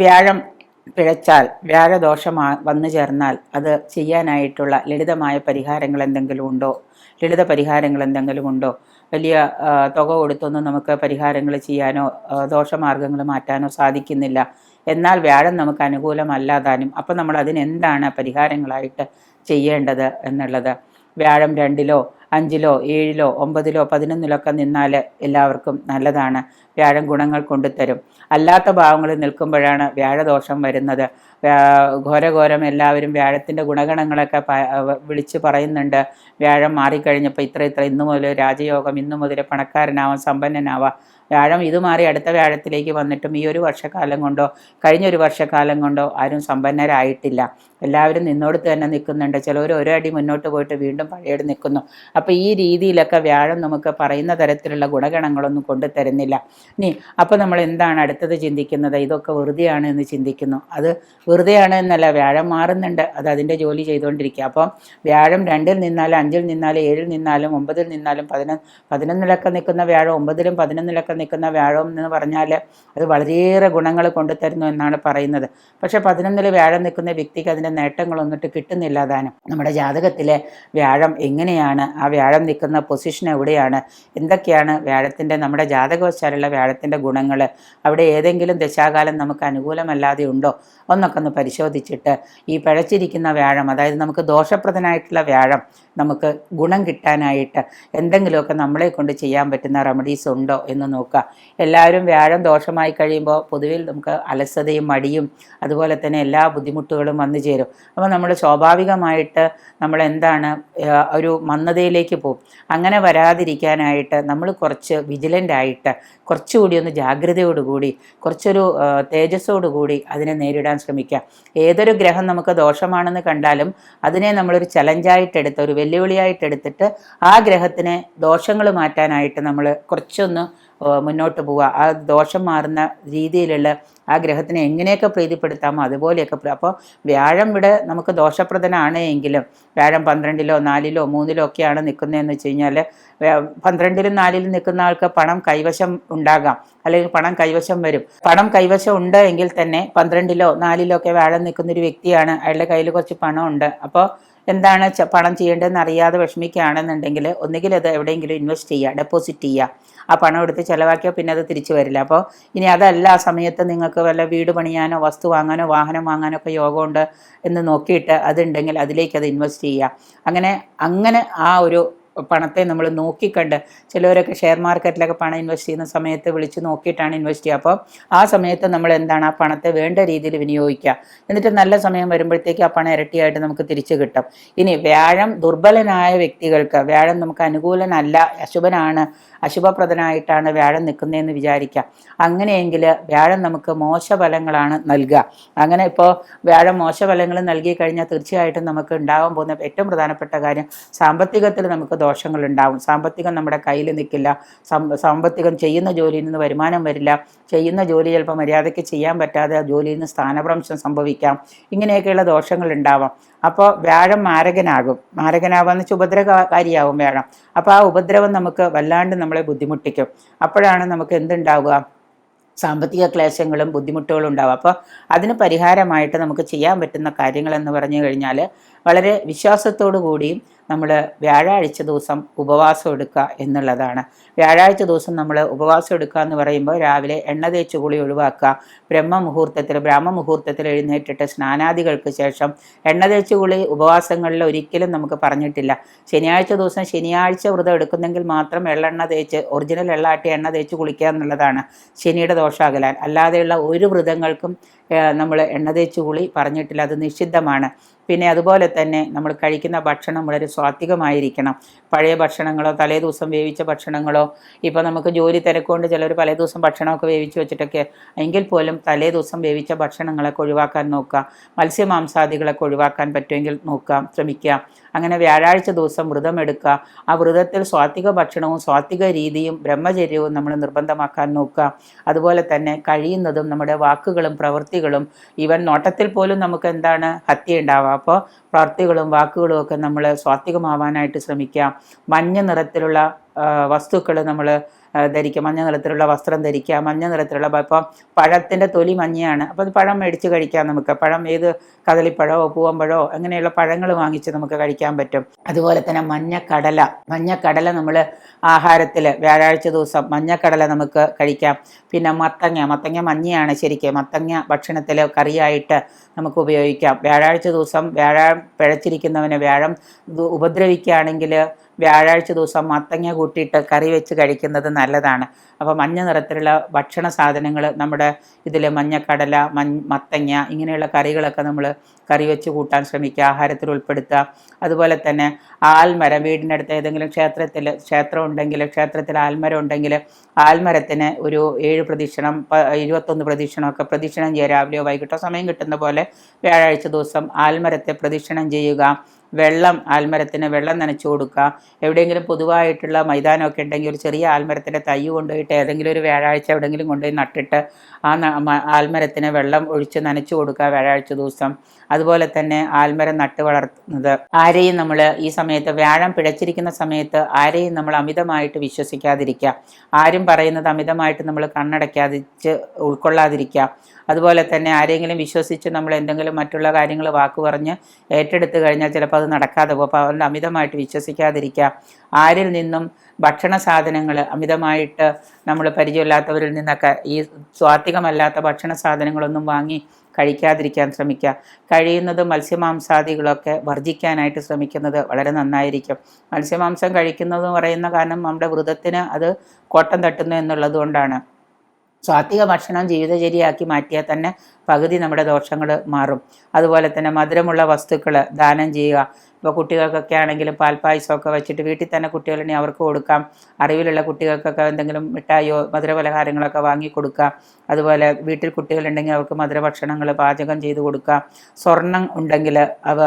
വ്യാഴം പിഴച്ചാൽ വ്യാഴദോഷം വന്നു ചേർന്നാൽ അത് ചെയ്യാനായിട്ടുള്ള ലളിതമായ പരിഹാരങ്ങൾ എന്തെങ്കിലും ഉണ്ടോ? ലളിത പരിഹാരങ്ങൾ എന്തെങ്കിലും ഉണ്ടോ? വലിയ തുക കൊടുത്തൊന്നും നമുക്ക് പരിഹാരങ്ങൾ ചെയ്യാനോ ദോഷമാർഗങ്ങൾ മാറ്റാനോ സാധിക്കുന്നില്ല. എന്നാൽ വ്യാഴം നമുക്ക് അനുകൂലമല്ലാതാനും അപ്പം നമ്മൾ അതിനെന്താണ് പരിഹാരങ്ങളായിട്ട് ചെയ്യേണ്ടത് എന്നുള്ളത്? വ്യാഴം രണ്ടിലോ അഞ്ചിലോ ഏഴിലോ ഒമ്പതിലോ പതിനൊന്നിലൊക്കെ നിന്നാൽ എല്ലാവർക്കും നല്ലതാണ്. വ്യാഴം ഗുണങ്ങൾ കൊണ്ടുതരും അല്ലാത്ത ഭാവങ്ങളിൽ നിൽക്കുമ്പോഴാണ് വ്യാഴദോഷം വരുന്നത്. ഘോരഘോരം എല്ലാവരും വ്യാഴത്തിന്റെ ഗുണഗണങ്ങളൊക്കെ വിളിച്ച് പറയുന്നുണ്ട്. വ്യാഴം മാറിക്കഴിഞ്ഞപ്പോൾ ഇത്ര ഇത്ര ഇന്നു മുതൽ രാജയോഗം ഇന്നു മുതൽ പണക്കാരനാവാം സമ്പന്നനാവാം. വ്യാഴം ഇത് മാറി അടുത്ത വ്യാഴത്തിലേക്ക് വന്നിട്ടും ഈ ഒരു വർഷക്കാലം കൊണ്ടോ കഴിഞ്ഞ ഒരു വർഷക്കാലം കൊണ്ടോ ആരും സമ്പന്നരായിട്ടില്ല. എല്ലാവരും നിന്നോട് തന്നെ നിൽക്കുന്നുണ്ട്. ചിലവർ ഒരു അടി മുന്നോട്ട് പോയിട്ട് വീണ്ടും പഴയത് നിൽക്കുന്നു. അപ്പോൾ ഈ രീതിയിലൊക്കെ വ്യാഴം നമുക്ക് പറയുന്ന തരത്തിലുള്ള ഗുണഗണങ്ങളൊന്നും കൊണ്ടു തരുന്നില്ല. ഇനി അപ്പോൾ നമ്മൾ എന്താണ് അടുത്തത് ചിന്തിക്കുന്നത്? ഇതൊക്കെ വെറുതെയാണ് എന്ന് ചിന്തിക്കുന്നു. അത് വെറുതെയാണ് എന്നല്ല വ്യാഴം മാറുന്നുണ്ട്. അത് അതിന്റെ ജോലി ചെയ്തുകൊണ്ടിരിക്കുക. അപ്പം വ്യാഴം രണ്ടിൽ നിന്നാലും അഞ്ചിൽ നിന്നാലും ഏഴിൽ നിന്നാലും ഒമ്പതിൽ നിന്നാലും പതിനൊന്ന് പതിനൊന്നിലൊക്കെ നിൽക്കുന്ന വ്യാഴം ഒമ്പതിലും പതിനൊന്നിലൊക്കെ നിൽക്കുന്ന വ്യാഴം എന്ന് പറഞ്ഞാൽ അത് വളരെയേറെ ഗുണങ്ങൾ കൊണ്ടുതരുന്നു എന്നാണ് പറയുന്നത്. പക്ഷേ പതിനൊന്നിൽ വ്യാഴം നിൽക്കുന്ന വ്യക്തിക്ക് അതിന്റെ നേട്ടങ്ങളൊന്നിട്ട് കിട്ടുന്നില്ല താനും. നമ്മുടെ ജാതകത്തിലെ വ്യാഴം എങ്ങനെയാണ്? ആ വ്യാഴം നിൽക്കുന്ന പൊസിഷൻ എവിടെയാണ്? എന്തൊക്കെയാണ് വ്യാഴത്തിന്റെ നമ്മുടെ ജാതകവശാലുള്ള വ്യാഴത്തിന്റെ ഗുണങ്ങൾ അവിടെ ഏതെങ്കിലും ദശാകാലം നമുക്ക് അനുകൂലമല്ലാതെ ഉണ്ടോ? ഒന്നൊക്കെ ഒന്ന് പരിശോധിച്ചിട്ട് ഈ പഴച്ചിരിക്കുന്ന വ്യാഴം അതായത് നമുക്ക് ദോഷപ്രദനായിട്ടുള്ള വ്യാഴം നമുക്ക് ഗുണം കിട്ടാനായിട്ട് എന്തെങ്കിലുമൊക്കെ നമ്മളെ കൊണ്ട് ചെയ്യാൻ പറ്റുന്ന റെമഡീസ് ഉണ്ടോ എന്ന് നോക്കുക. എല്ലാവരും വ്യാഴം ദോഷമായി കഴിയുമ്പോൾ പൊതുവിൽ നമുക്ക് അലസതയും മടിയും അതുപോലെ തന്നെ എല്ലാ ബുദ്ധിമുട്ടുകളും വന്നു ചേരും. അപ്പോൾ നമ്മൾ സ്വാഭാവികമായിട്ട് നമ്മൾ എന്താണ് ഒരു മന്ദതയിലേക്ക് പോകും. അങ്ങനെ വരാതിരിക്കാനായിട്ട് നമ്മൾ കുറച്ച് വിജിലന്റ് ആയിട്ട് കുറച്ചുകൂടി ഒന്ന് ജാഗ്രതയോടുകൂടി കുറച്ചൊരു തേജസ്സോടുകൂടി അതിനെ നേരിടാൻ ശ്രമിക്കുക. ഏതൊരു ഗ്രഹം നമുക്ക് ദോഷമാണെന്ന് കണ്ടാലും അതിനെ നമ്മളൊരു ചലഞ്ചായിട്ടെടുത്ത് ഒരു വെല്ലുവിളിയായിട്ടെടുത്തിട്ട് ആ ഗ്രഹത്തിനെ ദോഷങ്ങൾ മാറ്റാനായിട്ട് നമ്മൾ കുറച്ചൊന്ന് മുന്നോട്ട് പോവുക ആ ദോഷം മാറുന്ന രീതിയിലുള്ള ആ ഗ്രഹത്തിനെ എങ്ങനെയൊക്കെ പ്രീതിപ്പെടുത്താമോ അതുപോലെയൊക്കെ അപ്പോൾ വ്യാഴം ഇവിടെ നമുക്ക് ദോഷപ്രദനാണ് എങ്കിലും വ്യാഴം പന്ത്രണ്ടിലോ നാലിലോ മൂന്നിലോ ഒക്കെയാണ് നിൽക്കുന്നതെന്ന് വെച്ച് കഴിഞ്ഞാൽ പന്ത്രണ്ടിലും നാലിലും നിൽക്കുന്ന ആൾക്ക് പണം കൈവശം ഉണ്ടാകാം. അല്ലെങ്കിൽ പണം കൈവശം വരും. പണം കൈവശം ഉണ്ട് എങ്കിൽ തന്നെ പന്ത്രണ്ടിലോ നാലിലോ ഒക്കെ വ്യാഴം നിൽക്കുന്ന ഒരു വ്യക്തിയാണ്. അയാളുടെ കയ്യിൽ കുറച്ച് പണമുണ്ട്. അപ്പോൾ എന്താണ് പണം ചെയ്യേണ്ടതെന്ന് അറിയാതെ വിഷമിക്കുകയാണെന്നുണ്ടെങ്കിൽ ഒന്നുകിൽ അത് എവിടെയെങ്കിലും ഇൻവെസ്റ്റ് ചെയ്യുക ഡെപ്പോസിറ്റ് ചെയ്യുക. ആ പണം എടുത്ത് ചിലവാക്കിയാൽ പിന്നെ അത് തിരിച്ചു വരില്ല. അപ്പോൾ ഇനി അതല്ല ആ സമയത്ത് നിങ്ങൾക്ക് വല്ല വീട് പണിയാനോ വസ്തു വാങ്ങാനോ വാഹനം വാങ്ങാനോ ഒക്കെ യോഗമുണ്ട് എന്ന് നോക്കിയിട്ട് അതുണ്ടെങ്കിൽ അതിലേക്ക് അത് ഇൻവെസ്റ്റ് ചെയ്യുക. അങ്ങനെ അങ്ങനെ ആ ഒരു പണത്തെ നമ്മൾ നോക്കിക്കണ്ട്. ചിലവരൊക്കെ ഷെയർ മാർക്കറ്റിലൊക്കെ പണം ഇൻവെസ്റ്റ് ചെയ്യുന്ന സമയത്ത് വിളിച്ച് നോക്കിയിട്ടാണ് ഇൻവെസ്റ്റ് ചെയ്യുക. അപ്പോൾ ആ സമയത്ത് നമ്മൾ എന്താണ്? ആ പണത്തെ വേണ്ട രീതിയിൽ വിനിയോഗിക്കുക. എന്നിട്ട് നല്ല സമയം വരുമ്പോഴത്തേക്ക് ആ പണം ഇരട്ടിയായിട്ട് നമുക്ക് തിരിച്ചു കിട്ടും. ഇനി വ്യാഴം ദുർബലനായ വ്യക്തികൾക്ക് വ്യാഴം നമുക്ക് അനുകൂലനല്ല അശുഭനാണ് അശുഭപ്രദനായിട്ടാണ് വ്യാഴം നിൽക്കുന്നതെന്ന് വിചാരിക്കാം അങ്ങനെയെങ്കിൽ വ്യാഴം നമുക്ക് മോശഫലങ്ങളാണ് നൽകുക. അങ്ങനെ ഇപ്പോൾ വ്യാഴം മോശഫലങ്ങൾ നൽകി കഴിഞ്ഞാൽ തീർച്ചയായിട്ടും നമുക്ക് ഉണ്ടാകാൻ പോകുന്ന ഏറ്റവും പ്രധാനപ്പെട്ട കാര്യം സാമ്പത്തികത്തിൽ നമുക്ക് ദോഷങ്ങൾ ഉണ്ടാവും സാമ്പത്തികം നമ്മുടെ കയ്യിൽ നിൽക്കില്ല സാമ്പത്തികം ചെയ്യുന്ന ജോലിയിൽ നിന്ന് വരുമാനം വരില്ല. ചെയ്യുന്ന ജോലി ചിലപ്പോൾ മര്യാദയ്ക്ക് ചെയ്യാൻ പറ്റാതെ ജോലിയിൽ നിന്ന് സ്ഥാനഭ്രംശം സംഭവിക്കാം. ഇങ്ങനെയൊക്കെയുള്ള ദോഷങ്ങൾ ഉണ്ടാവാം അപ്പോൾ വ്യാഴം മാരകനാകും. മാരകനാവാന്ന് വെച്ചാൽ ഉപദ്രവകാരിയാവും വ്യാഴം. അപ്പോൾ ആ ഉപദ്രവം നമുക്ക് വല്ലാണ്ട് നമ്മളെ ബുദ്ധിമുട്ടിക്കും. അപ്പോഴാണ് നമുക്ക് എന്തുണ്ടാവുക? സാമ്പത്തിക ക്ലേശങ്ങളും ബുദ്ധിമുട്ടുകളും ഉണ്ടാവും അപ്പോൾ അതിന് പരിഹാരമായിട്ട് നമുക്ക് ചെയ്യാൻ പറ്റുന്ന കാര്യങ്ങളെന്ന് പറഞ്ഞു കഴിഞ്ഞാൽ വളരെ വിശ്വാസത്തോടു കൂടിയും നമ്മൾ വ്യാഴാഴ്ച ദിവസം ഉപവാസം എടുക്കുക എന്നുള്ളതാണ്. വ്യാഴാഴ്ച ദിവസം നമ്മൾ ഉപവാസം എടുക്കുക എന്ന് പറയുമ്പോൾ രാവിലെ എണ്ണ തേച്ച് കുളി ഒഴിവാക്കുക ബ്രഹ്മ മുഹൂർത്തത്തിൽ ബ്രഹ്മമുഹൂർത്തത്തിൽ ബ്രാഹ്മമുഹൂർത്തത്തിൽ എഴുന്നേറ്റിട്ട് സ്നാനാദികൾക്ക് ശേഷം എണ്ണ തേച്ച് കുളി ഉപവാസങ്ങളിൽ ഒരിക്കലും നമുക്ക് പറഞ്ഞിട്ടില്ല. ശനിയാഴ്ച ദിവസം ശനിയാഴ്ച വ്രതം എടുക്കുന്നെങ്കിൽ മാത്രം എള്ളെണ്ണ തേച്ച് ഒറിജിനൽ എള്ളാട്ടി എണ്ണ തേച്ച് കുളിക്കുക എന്നുള്ളതാണ് ശനിയുടെ ദോഷാകലാൻ അല്ലാതെയുള്ള ഒരു വ്രതങ്ങൾക്കും നമ്മൾ എണ്ണ തേച്ച് കുളി പറഞ്ഞിട്ടില്ല. അത് നിഷിദ്ധമാണ്. പിന്നെ അതുപോലെ തന്നെ നമ്മൾ കഴിക്കുന്ന ഭക്ഷണം വളരെ സ്വാത്വികമായിരിക്കണം. പഴയ ഭക്ഷണങ്ങളോ തലേ ദിവസം വേവിച്ച ഭക്ഷണങ്ങളോ ഇപ്പോൾ നമുക്ക് ജോലി തിരക്കുകൊണ്ട് ചിലർ പല ദിവസം ഭക്ഷണമൊക്കെ വേവിച്ച് വെച്ചിട്ടൊക്കെ എങ്കിൽ പോലും തലേ ദിവസം വേവിച്ച ഭക്ഷണങ്ങളൊക്കെ ഒഴിവാക്കാൻ നോക്കുക. മത്സ്യമാംസാദികളൊക്കെ ഒഴിവാക്കാൻ പറ്റുമെങ്കിൽ നോക്കുക ശ്രമിക്കുക. അങ്ങനെ വ്യാഴാഴ്ച ദിവസം വ്രതം എടുക്കുക. ആ വ്രതത്തിൽ സ്വാത്വിക ഭക്ഷണവും സ്വാത്വിക രീതിയും ബ്രഹ്മചര്യവും നമ്മൾ നിർബന്ധമാക്കാൻ നോക്കുക. അതുപോലെ തന്നെ കഴിയുന്നതും നമ്മുടെ വാക്കുകളും പ്രവൃത്തികളും ഈവൻ നോട്ടത്തിൽ പോലും നമുക്ക് എന്താണ് ഹത്യ ഉണ്ടാവുക അപ്പോൾ പ്രവൃത്തികളും വാക്കുകളും ഒക്കെ നമ്മൾ സ്വാത്വികമാവാനായിട്ട് ശ്രമിക്കാം. മഞ്ഞ നിറത്തിലുള്ള വസ്തുക്കൾ നമ്മൾ ധരിക്കുക. മഞ്ഞ നിറത്തിലുള്ള വസ്ത്രം ധരിക്കുക മഞ്ഞ നിറത്തിലുള്ള ഇപ്പം പഴത്തിന്റെ തൊലി മഞ്ഞയാണ്. അപ്പോൾ അത് പഴം മേടിച്ച് കഴിക്കാം നമുക്ക്. പഴം ഏത് കദളിപ്പഴമോ പൂവമ്പഴമോ അങ്ങനെയുള്ള പഴങ്ങൾ വാങ്ങിച്ച് നമുക്ക് കഴിക്കാൻ പറ്റും. അതുപോലെ തന്നെ മഞ്ഞക്കടല. മഞ്ഞക്കടല നമ്മൾ ആഹാരത്തിൽ വ്യാഴാഴ്ച ദിവസം മഞ്ഞക്കടല നമുക്ക് കഴിക്കാം. പിന്നെ മത്തങ്ങ. മത്തങ്ങ മഞ്ഞയാണ് ശരിക്കും. മത്തങ്ങ ഭക്ഷണത്തിൽ കറിയായിട്ട് നമുക്ക് ഉപയോഗിക്കാം. വ്യാഴാഴ്ച ദിവസം വ്യാഴം പിഴച്ചിരിക്കുന്നവന് വ്യാഴം ഉപദ്രവിക്കുകയാണെങ്കിൽ വ്യാഴാഴ്ച ദിവസം മത്തങ്ങ കൂട്ടിയിട്ട് കറി വെച്ച് കഴിക്കുന്നത് നല്ലതാണ്. അപ്പോൾ മഞ്ഞ നിറത്തിലുള്ള ഭക്ഷണ സാധനങ്ങൾ നമ്മുടെ ഇതിൽ മഞ്ഞക്കടല മഞ്ഞ മത്തങ്ങ ഇങ്ങനെയുള്ള കറികളൊക്കെ നമ്മൾ കറി വെച്ച് കൂട്ടാൻ ശ്രമിക്കുക ആഹാരത്തിൽ ഉൾപ്പെടുത്തുക. അതുപോലെ തന്നെ ആൽമരം വീടിനടുത്ത് ഏതെങ്കിലും ക്ഷേത്രത്തിൽ ക്ഷേത്രം ഉണ്ടെങ്കിൽ ക്ഷേത്രത്തിൽ ആൽമരം ഉണ്ടെങ്കിൽ ആൽമരത്തിന് ഒരു ഏഴ് പ്രദക്ഷിണം ഇരുപത്തൊന്ന് പ്രദക്ഷിണമൊക്കെ പ്രദക്ഷിണം ചെയ്യുക. രാവിലെയോ വൈകിട്ടോ സമയം കിട്ടുന്ന പോലെ വ്യാഴാഴ്ച ദിവസം ആൽമരത്തെ പ്രദക്ഷിണം ചെയ്യുക. വെള്ളം ആൽമരത്തിന് വെള്ളം നനച്ചു കൊടുക്കുക. എവിടെയെങ്കിലും പൊതുവായിട്ടുള്ള മൈതാനമൊക്കെ ഉണ്ടെങ്കിൽ ഒരു ചെറിയ ആൽമരത്തിന്റെ തൈ കൊണ്ടുപോയിട്ട് ഏതെങ്കിലും ഒരു വ്യാഴാഴ്ച എവിടെയെങ്കിലും കൊണ്ടുപോയി നട്ടിട്ട് ആ ആൽമരത്തിന് വെള്ളം ഒഴിച്ച് നനച്ചു കൊടുക്കുക വ്യാഴാഴ്ച ദിവസം. അതുപോലെ തന്നെ ആൽമരം നട്ട് വളർത്തുന്നത്. ആരെയും നമ്മൾ ഈ സമയത്ത് വ്യാഴം പിഴച്ചിരിക്കുന്ന സമയത്ത് ആരെയും നമ്മൾ അമിതമായിട്ട് വിശ്വസിക്കാതിരിക്കുക. ആരും പറയുന്നത് അമിതമായിട്ട് നമ്മൾ കണ്ണടയ്ക്കാതിച്ച് ഉൾക്കൊള്ളാതിരിക്കുക. അതുപോലെ തന്നെ ആരെങ്കിലും വിശ്വസിച്ച് നമ്മൾ എന്തെങ്കിലും മറ്റുള്ള കാര്യങ്ങൾ വാക്ക് പറഞ്ഞ് ഏറ്റെടുത്ത് കഴിഞ്ഞാൽ ചിലപ്പോൾ അത് നടക്കാതെ പോകും. അപ്പോൾ അതുകൊണ്ട് അമിതമായിട്ട് വിശ്വസിക്കാതിരിക്കുക. ആരിൽ നിന്നും ഭക്ഷണ സാധനങ്ങൾ അമിതമായിട്ട് നമ്മൾ പരിചയമില്ലാത്തവരിൽ നിന്നൊക്കെ ഈ സ്വാത്വികമല്ലാത്ത ഭക്ഷണ സാധനങ്ങളൊന്നും വാങ്ങി കഴിക്കാതിരിക്കാൻ ശ്രമിക്കുക. കഴിയുന്നത് മത്സ്യമാംസാദികളൊക്കെ വർജിക്കാനായിട്ട് ശ്രമിക്കുന്നത് വളരെ നന്നായിരിക്കും. മത്സ്യമാംസം കഴിക്കുന്നതെന്ന് പറയുന്ന കാരണം നമ്മുടെ വ്രതത്തിന് അത് കോട്ടം തട്ടുന്നു എന്നുള്ളത് കൊണ്ടാണ്. സാത്വിക ഭക്ഷണം ജീവിതചര്യയാക്കി മാറ്റിയാൽ തന്നെ പകുതി നമ്മുടെ ദോഷങ്ങൾ മാറും. അതുപോലെ തന്നെ മധുരമുള്ള വസ്തുക്കൾ ദാനം ചെയ്യുക. ഇപ്പോൾ കുട്ടികൾക്കൊക്കെ ആണെങ്കിലും പാൽപ്പായസമൊക്കെ വെച്ചിട്ട് വീട്ടിൽ തന്നെ കുട്ടികളുണ്ടെങ്കിൽ അവർക്ക് കൊടുക്കാം. അറിവിലുള്ള കുട്ടികൾക്കൊക്കെ എന്തെങ്കിലും മിഠായിയോ മധുരപലഹാരങ്ങളൊക്കെ വാങ്ങി കൊടുക്കുക അതുപോലെ വീട്ടിൽ കുട്ടികളുണ്ടെങ്കിൽ അവർക്ക് മധുരഭക്ഷണങ്ങൾ പാചകം ചെയ്ത് കൊടുക്കുക സ്വർണം ഉണ്ടെങ്കിൽ അവ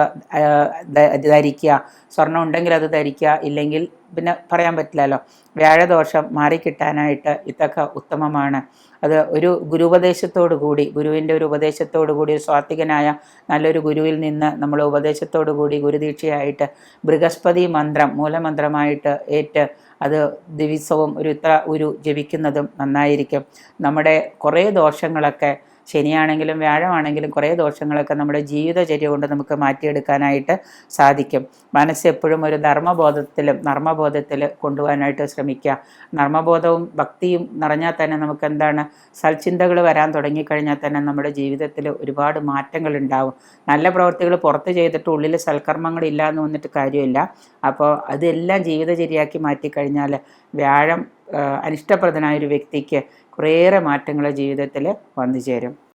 ധരിക്കുക. സ്വർണം ഉണ്ടെങ്കിൽ അത് ധരിക്കുക. ഇല്ലെങ്കിൽ പിന്നെ പറയാൻ പറ്റില്ലല്ലോ. വ്യാഴദോഷം മാറിക്കിട്ടാനായിട്ട് ഇതൊക്കെ ഉത്തമമാണ്. അത് ഒരു ഗുരുപദേശത്തോടു കൂടി ഗുരുവിന്റെ ഒരു ഉപദേശത്തോടു കൂടി ഒരു സ്വാത്വികനായ നല്ലൊരു ഗുരുവിൽ നിന്ന് നമ്മൾ ഉപദേശത്തോടു കൂടി ഗുരുദീക്ഷയായിട്ട് ബൃഹസ്പതി മന്ത്രം മൂലമന്ത്രമായിട്ട് ഏറ്റ് അത് ദിവസവും ഒരു ഇത്ര ഒരു ജപിക്കുന്നതും നന്നായിരിക്കും. നമ്മുടെ കുറേ ദോഷങ്ങളൊക്കെ ശനിയാണെങ്കിലും വ്യാഴമാണെങ്കിലും കുറേ ദോഷങ്ങളൊക്കെ നമ്മുടെ ജീവിതചര്യ കൊണ്ട് നമുക്ക് മാറ്റിയെടുക്കാനായിട്ട് സാധിക്കും. മനസ്സ് എപ്പോഴും ഒരു ധർമ്മബോധത്തിലും നർമ്മബോധത്തിൽ കൊണ്ടുപോകാനായിട്ട് ശ്രമിക്കുക. നർമ്മബോധവും ഭക്തിയും നിറഞ്ഞാൽ തന്നെ നമുക്ക് എന്താണ് സൽചിന്തകൾ വരാൻ തുടങ്ങിക്കഴിഞ്ഞാൽ തന്നെ നമ്മുടെ ജീവിതത്തിൽ ഒരുപാട് മാറ്റങ്ങൾ ഉണ്ടാവും. നല്ല പ്രവൃത്തികൾ പുറത്ത് ചെയ്തിട്ട് ഉള്ളിൽ സൽക്കർമ്മങ്ങൾ ഇല്ല എന്ന് വന്നിട്ട് കാര്യമില്ല. അപ്പോൾ അതെല്ലാം ജീവിതചര്യയാക്കി മാറ്റിക്കഴിഞ്ഞാൽ വ്യാഴം അനിഷ്ടപ്രദനായ ഒരു വ്യക്തിക്ക് കുറേയേറെ മാറ്റങ്ങൾ ജീവിതത്തിൽ വന്നു ചേരും.